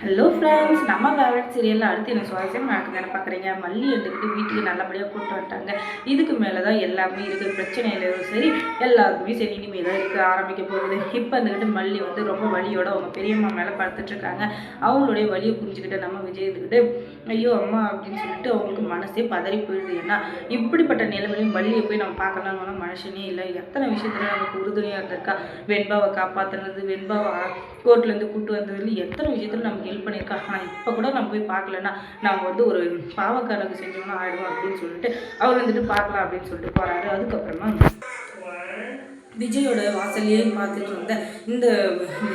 Hello friends நம்ம favourite சீரியலில் அடுத்து என்ன சுவாரஸ்யம் நடக்குதுன்னு பார்க்குறீங்க? மல்லி எடுத்துக்கிட்டு வீட்டுக்கு நல்லபடியாக கூப்பிட்டு வந்துட்டாங்க. இதுக்கு மேலே தான் எல்லாமே இருக்குது பிரச்சனையிலும் சரி எல்லாருக்குமே சரி இனிமேல் தான் இருக்க ஆரம்பிக்க போகுது. இப்போ வந்துக்கிட்டு மல்லி வந்து ரொம்ப வலியோட அவங்க பெரியம்மா மேலே படுத்துட்ருக்காங்க அவங்களுடைய வலியை புரிஞ்சுக்கிட்டு நம்ம விஜய் இருந்துக்கிட்டு ஐயோ அம்மா அப்படின்னு சொல்லிட்டு அவங்களுக்கு மனசே பதறி போயிடுது. ஏன்னா இப்படிப்பட்ட நிலைமையிலும் மல்லியை போய் நம்ம பார்க்கலாம்னு மனுஷனே இல்லை. எத்தனை விஷயத்துல நமக்கு உறுதுணையாக இருந்திருக்கா? வெண்பாவை காப்பாற்றுனது வெண்பாவை கோர்ட்லேருந்து கூட்டு வந்ததுல எத்தனை விஷயத்துல நமக்கு ஹெல்ப் பண்ணியிருக்கா. ஆனால் இப்போ கூட நம்ம போய் பார்க்கலன்னா நம்ம வந்து ஒரு பாவக்காரங்க செஞ்சோம்னா ஆயிடும் அப்படின்னு சொல்லிட்டு அவர் வந்துட்டு பார்க்கலாம் அப்படின்னு சொல்லிட்டு போகிறாரு அதுக்கப்புறமா விஜயோட வாசல்லையே பார்த்துட்டு இருந்த இந்த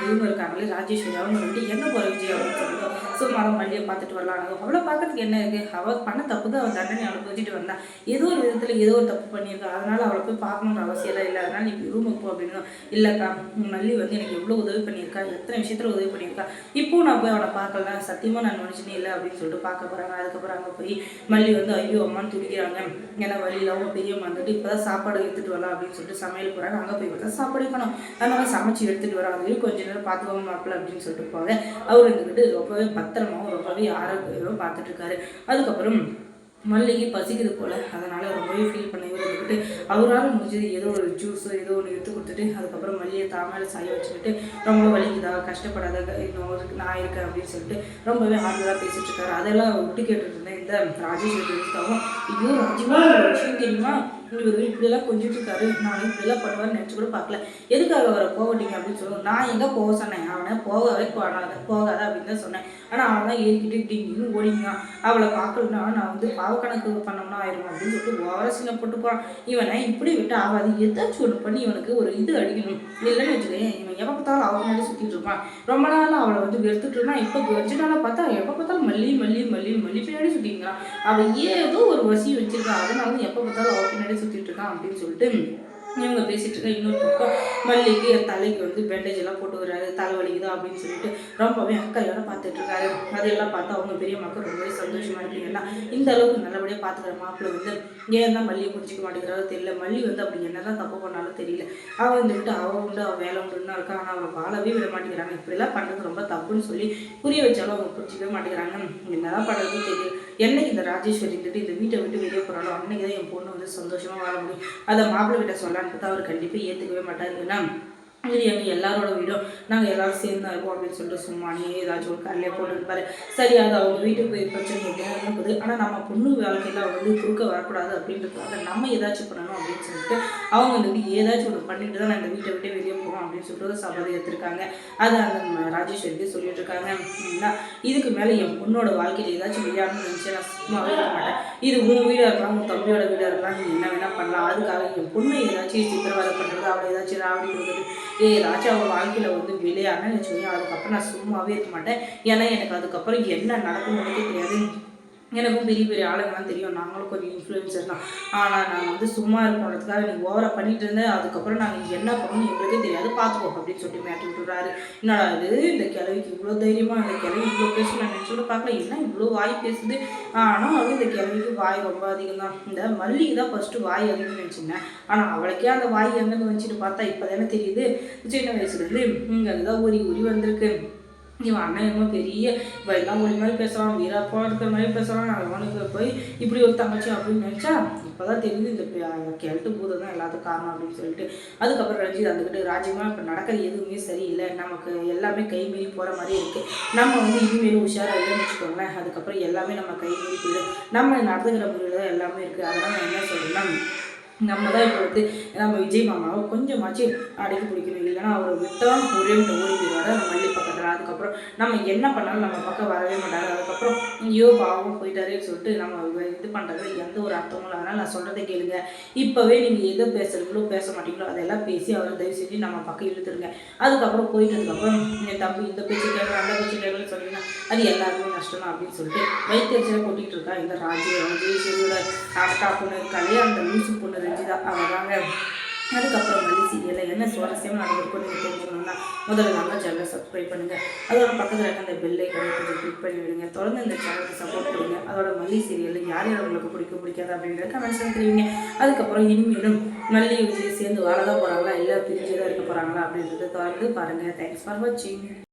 இவங்க இருக்காங்களே ராஜேஸ்வரி அவங்க வந்துட்டு என்ன போகிற விஜய்? அப்படின்னு சொல்லிட்டு ஸோ மரம் மல்லியை பார்த்துட்டு வரலாம் அவ்வளோ பார்க்கறதுக்கு என்ன இருக்குது அவள் பண்ண தப்பு தான் அவள் தண்டனை அனுபவிச்சுட்டு வந்தா. ஏதோ ஒரு விதத்தில் ஏதோ ஒரு தப்பு பண்ணியிருக்கா. அதனால் அவளை போய் பார்க்கணுன்ற அவசியம் இல்லை. அதனால் நீ ரூமுக்கு போ அப்படின்னு இல்லைக்கா மல்லி வந்து எனக்கு எவ்வளோ உதவி பண்ணியிருக்கா? எத்தனை விஷயத்தில் உதவி பண்ணியிருக்கா? இப்போ நான் போய் அவளை பார்க்கல. சத்தியமாக நான் நினச்சினே இல்லை அப்படின்னு சொல்லிட்டு பார்க்க போகிறாங்க அதுக்கப்புறம் அங்கே போய் மல்லி வந்து ஐயோ அம்மான்னு துடிக்கிறாங்க. ஏன்னா வழியில் அவங்க பெரியம்மா வந்துட்டு இப்போ தான் சாப்பாடு எடுத்துகிட்டு வரலாம் அப்படின்னு சொல்லிட்டு சமையல் போகிறாங்க அங்கே போய் பார்த்தா சாப்பாடு இருக்கணும். அதனால சமைச்சு எடுத்துகிட்டு வராங்க கொஞ்ச நேரம் பார்த்துக்கோங்க மாப்பிள்ள அப்படின்னு சொல்லிட்டு போவேன். அவர் இருந்துக்கிட்டு ரொம்பவே பத்திரமாவும் ரொம்பவே ஆரோக்கியமாக பார்த்துட்டு இருக்காரு அதுக்கப்புறம் மல்லிகை பசிக்குது போல். அதனால் ரொம்பவே ஃபீல் பண்ணி இருந்துக்கிட்டு அவரால் முடிஞ்சது ஏதோ ஒரு ஜூஸோ ஏதோ ஒன்று எடுத்து கொடுத்துட்டு அதுக்கப்புறம் மல்லியை தாமரை சாய வச்சுக்கிட்டு ரொம்ப வலிக்குதா கஷ்டப்படாத இன்னும் நான் இருக்கேன் அப்படின்னு சொல்லிட்டு ரொம்பவே ஆறுதலாக பேசிகிட்டு இருக்காரு அதெல்லாம் விட்டு கேட்டுட்டு இருந்தேன் இந்த ராஜேஸ்வரி இருக்காவும் ஐயோ ராஜிமா ஒரு விஷயம் தெரியுமா இவர் இப்படியெல்லாம் கொஞ்சிட்டு நான் இப்படியெல்லாம் பண்ணுவார்னு நினச்சி கூட பார்க்கல. எதுக்காக அவரை போகட்டீங்க அப்படின்னு சொல்லுவோம். நான் எங்கே போக சொன்னேன்? அவனை போகவே போகாத போகாத அப்படின்னு தான் சொன்னேன். ஆனால் அவன் தான் ஏறிக்கிட்டு இப்படி இங்கேயும் ஓடிங்க அவளை பார்க்கலன்னா நான் வந்து பாவக்கணக்கு பண்ணோம்னா ஆயிரும் அப்படின்னு சொல்லிட்டு ஓவர போட்டு போகிறான் இவனை இப்படி விட்டு ஆகாது. ஏதாச்சும் ஒன்று பண்ணி இவனுக்கு ஒரு இது அடிக்கணும். இல்லைன்னு வச்சுக்கேன் இவன் எப்போ பார்த்தாலும் அவன் முன்னாடி சுற்றிட்டு இருப்பான். ரொம்ப நாள் அவளை வந்து வெறுத்துட்டு இப்போ கொஞ்ச நாளாக பார்த்தா எப்போ பார்த்தாலும் மல்லி மல்லி இருக்கான் அவன் ஏதோ ஒரு வசி வச்சிருக்கான். அதனால தான் எப்போ பார்த்தாலும் அவள் பின்னாடி சுற்றிட்டு இருக்கான் அப்படின்னு சொல்லிட்டு இவங்க பேசிட்டு இருக்க இன்னொரு பக்கம் மல்லிக்கு என் தலைக்கு வந்து பேண்டேஜ் எல்லாம் போட்டு வர்றாரு தலை வலிக்குது அப்படின்னு சொல்லிட்டு ரொம்பவே அக்கையோட பார்த்துட்டு இருக்காரு. அதெல்லாம் பார்த்து அவங்க பெரிய மக்கள் ரொம்பவே சந்தோஷமா இருக்கீங்கன்னா இந்த அளவுக்கு நல்லபடியாக பார்த்துக்கிற மாப்பிள்ளை வந்து ஏன் தான் மல்லியை புரிஞ்சிக்க மாட்டேங்கிறாரோ தெரியல. மல்லி வந்து அப்படி என்னதான் தப்பு பண்ணாலும் தெரியல. அவள் வந்துட்டு அவள் உண்டு அவள் வேலை உண்டுன்னா இருக்கா ஆனால் அவன் வாழவே விட மாட்டேங்கிறாங்க. இப்படிலாம் பண்ணுறது ரொம்ப தப்புன்னு சொல்லி புரிய வச்சாலும் அவங்க புரிஞ்சிக்கவே மாட்டேங்கிறாங்க. என்னதான் பண்ணுறதுன்னு தெரியல. என்னைக்கு இந்த ராஜேஸ்வரி இருந்துட்டு இந்த வீட்டை விட்டு வெளியே போகிறாலும் அன்னைக்கு தான் என் பொண்ணு வந்து சந்தோஷமாக வாழ முடியும். அதை மாப்பிள்ளை வீட்டை சொல்லான்னு பார்த்தா அவர் கண்டிப்பாக ஏற்றுக்கவே மாட்டார். ஏன்னா இது எங்கள் எல்லாரோட வீடும். நாங்கள் எல்லோரும் சேர்ந்து தான் இருப்போம் அப்படின்னு சொல்லிட்டு சும்மா நீ ஏதாச்சும் ஒரு கல்லையை போட்டுருப்பாரு சரி அது அவங்க வீட்டுக்கு போய் பிரச்சனை எப்படியாவது இருக்குது ஆனால் நம்ம பொண்ணு வாழ்க்கையில் அவங்க வந்து குறுக்க வரக்கூடாது அப்படின்றதுக்காக நம்ம ஏதாச்சும் பண்ணணும் அப்படின்னு சொல்லிட்டு அவங்க வந்து ஏதாச்சும் ஒரு பண்ணிட்டு தான் நான் இந்த வீட்டை விட்டு வெளியே போவோம் அப்படின்னு சொல்லிட்டு சபதம் எடுத்திருக்காங்க. அது அந்த ராஜேஸ்வரிக்கு சொல்லிட்டு இருக்காங்க. அப்படின்னா இதுக்கு மேலே என் பொண்ணோட வாழ்க்கையில் ஏதாச்சும் விளையாடணும்னு நினச்சி நான் சும்மாவே இருக்க மாட்டேன். இது உன் வீடாக இருக்கலாம் உன் தம்பியோட வீடாக இருக்கலாம். நீ என்ன வேணால் பண்ணலாம். அதுக்காக என் பொண்ணை ஏதாச்சும் சித்திரவதை பண்ணுறது அவளை ஏதாச்சும் ராவடி கொடுக்குறது ஏதாச்சும் அவள் வாழ்க்கையில் வந்து விளையாடுன்னு வச்சுக்கோங்க அதுக்கப்புறம் நான் சும்மாவே இருக்க மாட்டேன். ஏன்னா எனக்கு அதுக்கப்புறம் என்ன நடக்கும்னு தெரியாது. எனக்கும் பெரிய பெரிய ஆளுங்கெல்லாம் தெரியும். நாங்களும் கொஞ்சம் இன்ஃப்ளூயன்சர் தான். ஆனால் நாங்கள் வந்து சும்மா இருக்கணுன்றதுக்காக நீங்கள் ஓவராக பண்ணிட்டு இருந்தேன் அதுக்கப்புறம் நாங்கள் என்ன பண்ணணும் எங்களுக்கே தெரியாது. பார்த்துக்கோ அப்படின்னு சொல்லிட்டு மேட்டி விட்டுறாரு என்னடா இது? இந்த கிழவிக்கு இவ்வளோ தைரியமாக இந்த கிழவி இவ்வளோ பேசணும் நான் கூட பார்க்கல. என்ன இவ்வளோ வாய் பேசுது? ஆனால் வந்து இந்த கிழவிக்கு வாய் ரொம்ப அதிகம் தான். இந்த மல்லிகை தான் ஃபஸ்ட்டு வாய் அதிகம்னு நினச்சிருந்தேன். ஆனால் அவளுக்கே அந்த வாய் எங்கேருந்து வச்சுட்டு பார்த்தா இப்போ தானே தெரியுது. சின்ன வயசுலேருந்து இங்கே அதுதான் ஊறி ஊறி வந்திருக்கு. இவன் அண்ணன் என்னமோ பெரிய எல்லாம் மொழி மாதிரி பேசுகிறான் வீராப்பா இருக்கிற மாதிரி பேசுகிறான் அவனுக்கு போய் இப்படி ஒரு தங்கச்சி அப்படின்னு நினச்சா இப்போ தான் தெரியுது இந்த கிழட்டு பூதம் தான் எல்லாத்துக்கும் காரணம் அப்படின்னு சொல்லிட்டு. அதுக்கப்புறம் ரஞ்சித் வந்துக்கிட்டு ராஜ்யமாக இப்போ நடக்கிறது எதுவுமே சரியில்லை. நமக்கு எல்லாமே கை மீறி போகிற மாதிரி இருக்குது நம்ம வந்து இனிமேல் உஷாராக இல்லைன்னு வச்சுக்கோங்களேன். அதுக்கப்புறம் எல்லாமே நம்ம கை மீறி போயிடும். நம்ம நடந்துக்கிற முறையில் தான் எல்லாமே இருக்குது அதனால் நான் என்ன சொல்கிறேன்னா நம்ம தான் இப்போ வந்து நம்ம விஜய் மாமாவை கொஞ்சமாச்சு அடக்கி பிடிக்கணும். இல்லைன்னா அவரை விட்டால் ஒரே விட்டு ஓடி போயிடுவார் மல்லி அதுக்கப்புறம் நம்ம என்ன பண்ணாலும் நம்ம பக்கம் வரவே மாட்டார். அதுக்கப்புறம் ஐயோ பாவம் போயிட்டாரேன்னு சொல்லிட்டு நம்ம இது பண்ணுறது எந்த ஒரு அர்த்தமும் இல்லை அதனால் நான் சொல்கிறத கேளுங்க. இப்போவே நீங்கள் எது பேசுகிறீங்களோ பேச மாட்டீங்களோ அதெல்லாம் பேசி அவரை தயவு செஞ்சு நம்ம பக்கம் இழுத்துருங்க. அதுக்கப்புறம் போயிட்டதுக்கப்புறம் என் தம்பி இந்த பேச்சு கேட்கலாம் அந்த பேச்சு கேட்கலன்னு சொன்னீங்கன்னா அது எல்லாருக்குமே நஷ்டம் தான் அப்படின்னு சொல்லிட்டு வைத்தியர்ச்சியில் கொட்டிகிட்டு இருக்கா இந்த ராஜ்ய ராஜேஸ்வரியோட அக்கா பொண்ணு கல்யாணம் அந்த லூசு பொண்ணு ரஞ்சிதா. தாங்க அதுக்கப்புறம் மல்லி சீரியலில் என்ன சுவாரஸ்யம் நடந்திருக்கும் நீங்கள் தெரிஞ்சுக்கணும்னா முதல்ல நம்ம சேனலை சப்ஸ்கிரைப் பண்ணுங்கள் அதோட பக்கத்தில் இருக்க அந்த பெல்லை கொஞ்சம் கிளிக் பண்ணி விடுங்க. தொடர்ந்து இந்த சேனலுக்கு சப்போர்ட் கொடுங்க. அதோட மல்லி சீரியலில் யார் யார் உங்களுக்கு பிடிக்கும் பிடிக்காது அப்படின்றத கமெண்ட்ஸ் தெரியுங்க அதுக்கப்புறம் இனிமேலும் மல்லி விஜய் சேர்ந்து வாழ தான் போகிறாங்களா இல்லை பிரிஞ்சு தான் இருக்க போகிறாங்களா அப்படின்றத தொடர்ந்து பாருங்கள் தேங்க்ஸ் ஃபார் வாட்சிங்